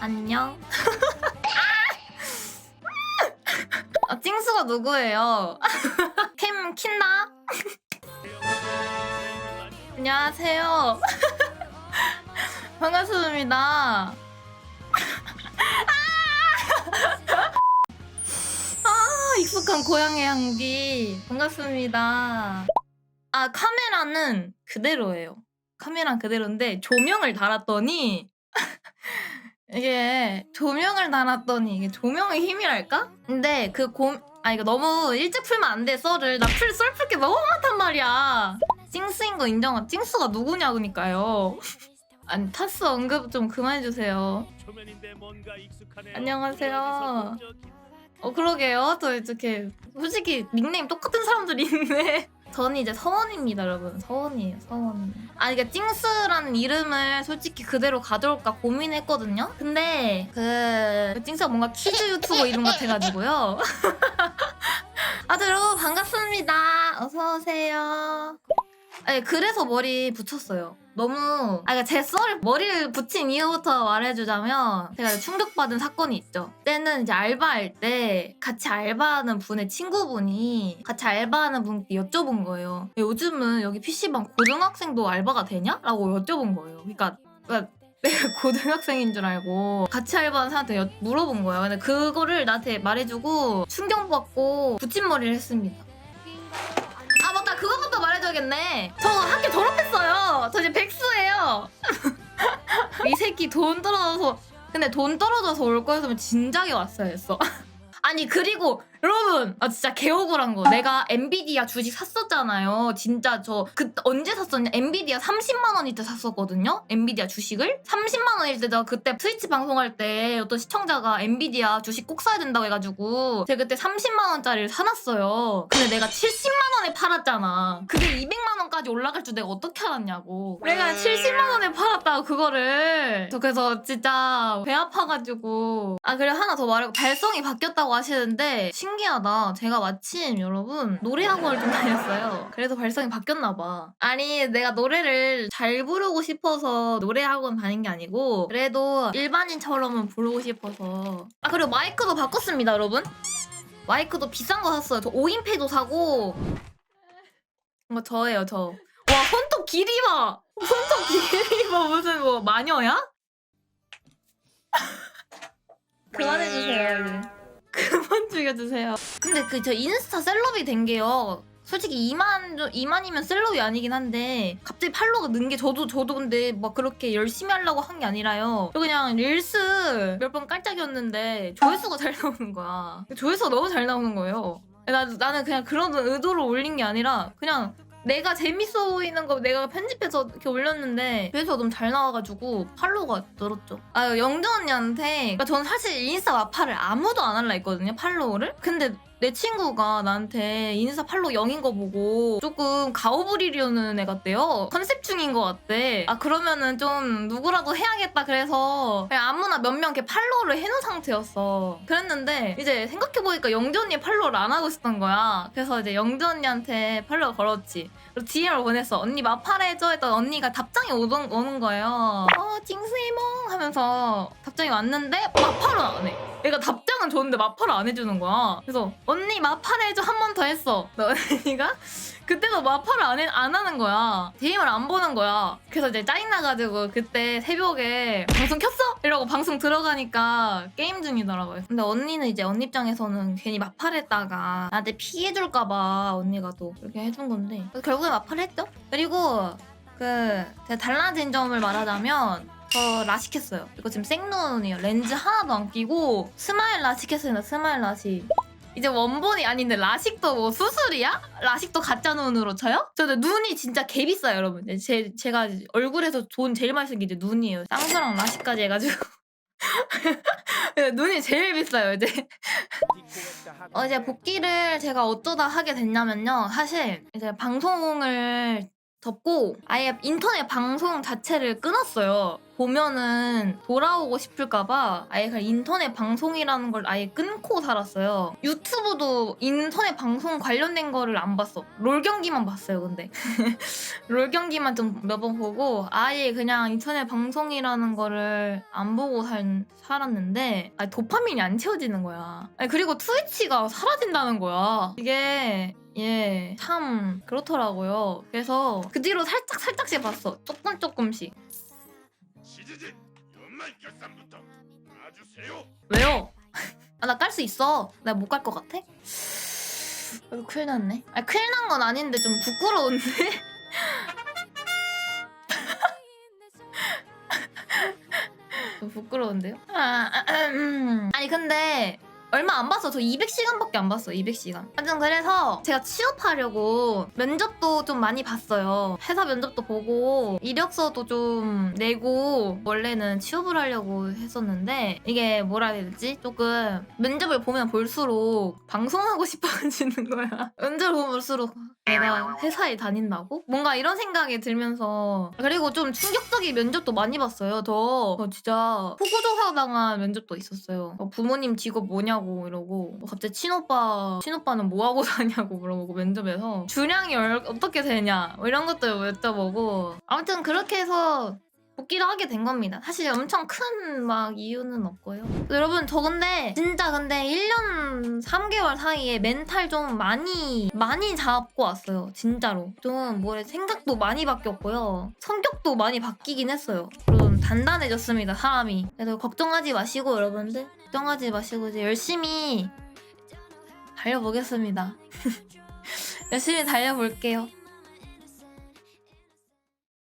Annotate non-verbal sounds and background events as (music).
안녕. 아, 찡수가 누구예요? (laughs) 캠 킨나? (laughs) 안녕하세요. (laughs) 반갑습니다. 아, 익숙한 고향의 향기. 반갑습니다. 아, 카메라는 그대로예요. 카메라 그대로인데 조명을 달았더니 이게 조명을 달았더니 이게 조명의 힘이랄까? 근데 그 고, 아 이거 너무 일찍 풀면 안 돼 썰을. 나 풀 썰 풀 게 너무 많단 말이야. 찡스인 거 인정한 찡스가 누구냐 그니까요. 아니 타스 언급 좀 그만해 주세요. 안녕하세요. 어 그러게요. 저 이렇게 솔직히 닉네임 똑같은 사람들이 있네 저는 이제 서원입니다 여러분. 서원이에요 서원. 아 이게 찡스라는 이름을 솔직히 그대로 가져올까 고민했거든요? 근데 그, 그 찡스가 뭔가 키즈 유튜버 이름 같아가지고요. (laughs) 아들 여러분 반갑습니다. 어서오세요. 아니 그래서 머리 붙였어요 너무 아 그러니까 제썰 머리를 붙인 이유부터 말해주자면 제가 충격받은 사건이 있죠. 때는 이제 알바할 때 같이 알바하는 분의 친구분이 같이 알바하는 분께 여쭤본 거예요. 요즘은 여기 PC방 고등학생도 알바가 되냐? 라고 여쭤본 거예요. 그러니까, 그러니까 내가 (laughs) 고등학생인 줄 알고 같이 알바하는 사람한테 여- 물어본 거예요. 근데 그거를 나한테 말해주고 충격받고 붙임머리를 했습니다. 아 맞다 그거부터 말해줘야겠네 저 학교 졸업했어요 저 이제 백수예요. (laughs) 이 새끼 돈 떨어져서 근데 돈 떨어져서 올 거였으면 진작에 왔어야 했어. (laughs) 아니 그리고 여러분 아 진짜 개억울한 거. 내가 엔비디아 주식 샀었잖아요. 진짜 저 그 언제 샀었냐? 엔비디아 30만 원일 때 샀었거든요? 엔비디아 주식을? 30만 원일 때 내가 그때 트위치 방송할 때 어떤 시청자가 엔비디아 주식 꼭 사야 된다고 해가지고 제가 그때 30만 원짜리를 사놨어요. 근데 내가 70만 원에 팔았잖아. 그게 200만 원까지 올라갈 줄 내가 어떻게 알았냐고. 내가 70만 원에 팔았다고 그거를. 저 그래서 진짜 배 아파가지고. 아 그리고 하나 더 말하고 발성이 바뀌었다고 하시는데 신 기하다. 제가 마침 여러분 노래 학원을 좀 다녔어요. 그래서 발성이 바뀌었나 봐. 아니 내가 노래를 잘 부르고 싶어서 노래 학원 다닌 게 아니고 그래도 일반인처럼은 부르고 싶어서. 아 그리고 마이크도 바꿨습니다 여러분. 마이크도 비싼 거 샀어요. 저 5인패도 사고. 이거 저예요 저. 와 손톱 길이 봐. 손톱 길이 봐. 무슨 뭐 마녀야? (laughs) 그만해주세요. (laughs) 그만 죽여주세요 근데 그 저 인스타 셀럽이 된 게요 솔직히 2만 좀 2만이면 셀럽이 아니긴 한데 갑자기 팔로우가 는 게 저도 저도 근데 막 그렇게 열심히 하려고 한 게 아니라요. 저 그냥 릴스 몇 번 깔짝이었는데 조회수가 잘 나오는 거야. 조회수가 너무 잘 나오는 거예요. 나, 나는 그냥 그런 의도로 올린 게 아니라 그냥 내가 재밌어 보이는 거 내가 편집해서 이렇게 올렸는데 조회수가 너무 잘 나와가지고 팔로우가 늘었죠. 아 영정 언니한테 그러니까 저는 사실 인스타 마파를 아무도 안 할라 했거든요 팔로우를. 근데 내 친구가 나한테 인스타 팔로우 0인 거 보고 조금 가오부리려는 애 같대요. 컨셉 중인 거 같대. 아 그러면은 좀 누구라도 해야겠다 그래서 그냥 아무나 몇 명 이렇게 팔로우를 해놓은 상태였어. 그랬는데 이제 생각해보니까 영재 언니 팔로우를 안 하고 있었던 거야. 그래서 이제 영재 언니한테 팔로우 걸었지. 그리고 DM을 보냈어. 언니 마팔해줘 했던 언니가 답장이 오던, 오는 거예요. 어 찡스이몽 하면서 답장이 왔는데 마팔은 안 해. 얘가 답장은 줬는데 마팔을 안 해주는 거야. 그래서 언니 마팔 해줘 한 번 더 했어. 언니가 그때도 마팔을 안, 해, 안 하는 거야. DM을 안 보는 거야. 그래서 이제 짜증나가지고 그때 새벽에 방송 켰어? 이러고 방송 들어가니까 게임 중이더라고요. 근데 언니는 이제 언니 입장에서는 괜히 마팔했다가 나한테 피해줄까봐 언니가 또 그렇게 해준 건데 결국에 마팔했죠. 그리고 그 제가 달라진 점을 말하자면 저 라식했어요. 이거 지금 생눈이에요. 렌즈 하나도 안 끼고 스마일 라식 했습니다. 스마일 라식. 이제 원본이 아닌데 라식도 뭐 수술이야? 라식도 가짜 눈으로 쳐요? 저는 눈이 진짜 개 비싸요, 여러분. 제 제가 얼굴에서 돈 제일 많이 쓴 게 이제 눈이에요. 쌍수랑 라식까지 해가지고 (laughs) 눈이 제일 비싸요, 이제. (laughs) 어, 이제 복귀를 제가 어쩌다 하게 됐냐면요. 사실 이제 방송을 접고 아예 인터넷 방송 자체를 끊었어요. 보면은 돌아오고 싶을까봐 아예 그냥 인터넷 방송이라는 걸 아예 끊고 살았어요. 유튜브도 인터넷 방송 관련된 거를 안 봤어. 롤 경기만 봤어요, 근데. (laughs) 롤 경기만 좀 몇 번 보고 아예 그냥 인터넷 방송이라는 거를 안 보고 살, 살았는데 아니, 도파민이 안 채워지는 거야. 아니, 그리고 트위치가 사라진다는 거야. 이게 예, 참 그렇더라고요. 그래서 그 뒤로 살짝 살짝씩 봤어. 조금 조금씩. 시즈진 연말 결산부터 봐주세요. 왜요? 아, 나 깔 수 있어. 나 못 갈 것 같아? 이거 큰일 났네. 아, 큰일 난 건 아닌데 좀 부끄러운데? (laughs) 좀 부끄러운데요? 아, 음. 아니 근데 얼마 안 봤어. 저 200시간밖에 안 봤어. 200시간. 하여튼 그래서 제가 취업하려고 면접도 좀 많이 봤어요. 회사 면접도 보고 이력서도 좀 내고 원래는 취업을 하려고 했었는데 이게 뭐라 해야 되지? 조금 면접을 보면 볼수록 방송하고 싶어지는 거야. (laughs) 면접을 보면 볼수록 내가 회사에 다닌다고? 뭔가 이런 생각이 들면서 그리고 좀 충격적인 면접도 많이 봤어요. 저, 저 진짜 호구조사 당한 면접도 있었어요. 어, 부모님 직업 뭐 냐고 이러고 뭐 갑자기 친오빠 친오빠는 뭐 하고 (laughs) 사냐고 물어보고 면접에서 주량이 얼- 어떻게 되냐? 뭐 이런 것도 여쭤보고. 아무튼 그렇게 해서 복귀를 하게 된 겁니다. 사실 엄청 큰 막 이유는 없고요. 여러분 저 근데 진짜 근데 1년 3개월 사이에 멘탈 좀 많이 많이 잡고 왔어요. 진짜로. 좀 뭐래 생각도 많이 바뀌었고요. 성격도 많이 바뀌긴 했어요. 좀 단단해졌습니다. 사람이. 그래서 걱정하지 마시고 여러분들 걱정하지 마시고 이제 열심히 달려보겠습니다. (laughs) 열심히 달려볼게요.